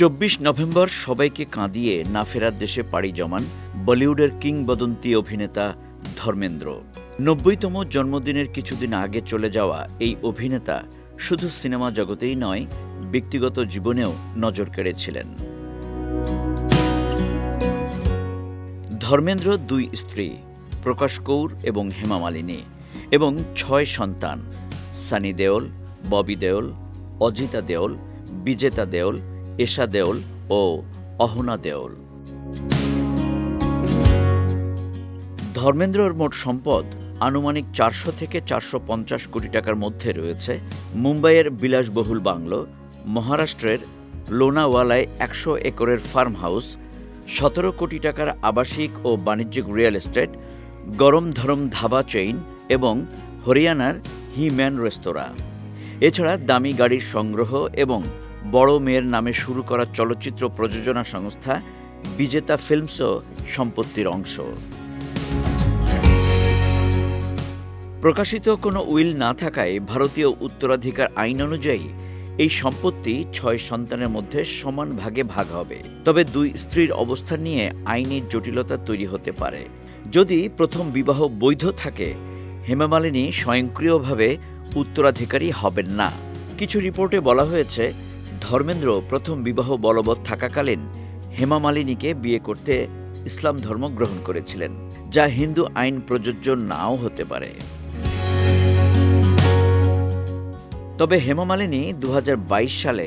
চব্বিশ নভেম্বর সবাইকে কাঁদিয়ে না ফেরার দেশে পাড়ি জমান বলিউডের কিংবদন্তি অভিনেতা ধর্মেন্দ্র। নব্বইতম জন্মদিনের কিছুদিন আগে চলে যাওয়া এই অভিনেতা শুধু সিনেমা জগতেই নয়, ব্যক্তিগত জীবনেও নজর কেড়েছিলেন। ধর্মেন্দ্র দুই স্ত্রী, প্রকাশ কৌর এবং হেমা মালিনী এবং ছয় সন্তান, সানি দেওল, ববি দেওল, অজিতা দেওল, বিজেতা দেওল এশা দেওল ও অহনা দেওল ধর্মেন্দ্রর মোট সম্পদ আনুমানিক চারশো থেকে চারশো পঞ্চাশ কোটি টাকার মধ্যে রয়েছে মুম্বাইয়ের বিলাসবহুল বাংলো, মহারাষ্ট্রের লোনাওয়ালায় একশো একরের ফার্ম হাউস সতেরো কোটি টাকার আবাসিক ও বাণিজ্যিক রিয়েল এস্টেট, গরম ধরম ধাবা চেইন এবং হরিয়ানার হিম্যান রেস্তোরাঁ। এছাড়া দামি গাড়ির সংগ্রহ এবং বড় মেয়ের নামে শুরু করা চলচ্চিত্র প্রযোজনা সংস্থা বিজেতা ফিল্মসও সম্পত্তির অংশ। প্রকাশিত কোনো উইল না থাকায় ভারতীয় উত্তরাধিকার আইন অনুযায়ী এই সম্পত্তি ছয় সন্তানের মধ্যে সমান ভাগে ভাগ হবে। তবে দুই স্ত্রীর অবস্থান নিয়ে আইনি জটিলতা তৈরি হতে পারে। যদি প্রথম বিবাহ বৈধ থাকে হেমামালিনী স্বয়ংক্রিয়ভাবে উত্তরাধিকারী হবেন না। কিছু রিপোর্টে বলা হয়েছে ধর্মেন্দ্র প্রথম বিবাহ বলবৎ থাকাকালীন হেমা মালিনীকে বিয়ে করতে ইসলাম ধর্ম গ্রহণ করেছিলেন, যা হিন্দু আইন প্রযোজ্য নাও হতে পারে। তবে হেমা মালিনী দু হাজার বাইশ সালে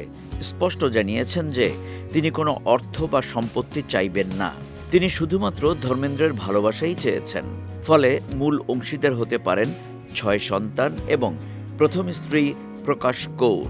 স্পষ্ট জানিয়েছেন যে তিনি কোনো অর্থ বা সম্পত্তি চাইবেন না। তিনি শুধুমাত্র ধর্মেন্দ্রের ভালোবাসাই চেয়েছেন, ফলে মূল অংশীদার হতে পারেন ছয় সন্তান এবং প্রথম স্ত্রী প্রকাশ কৌর।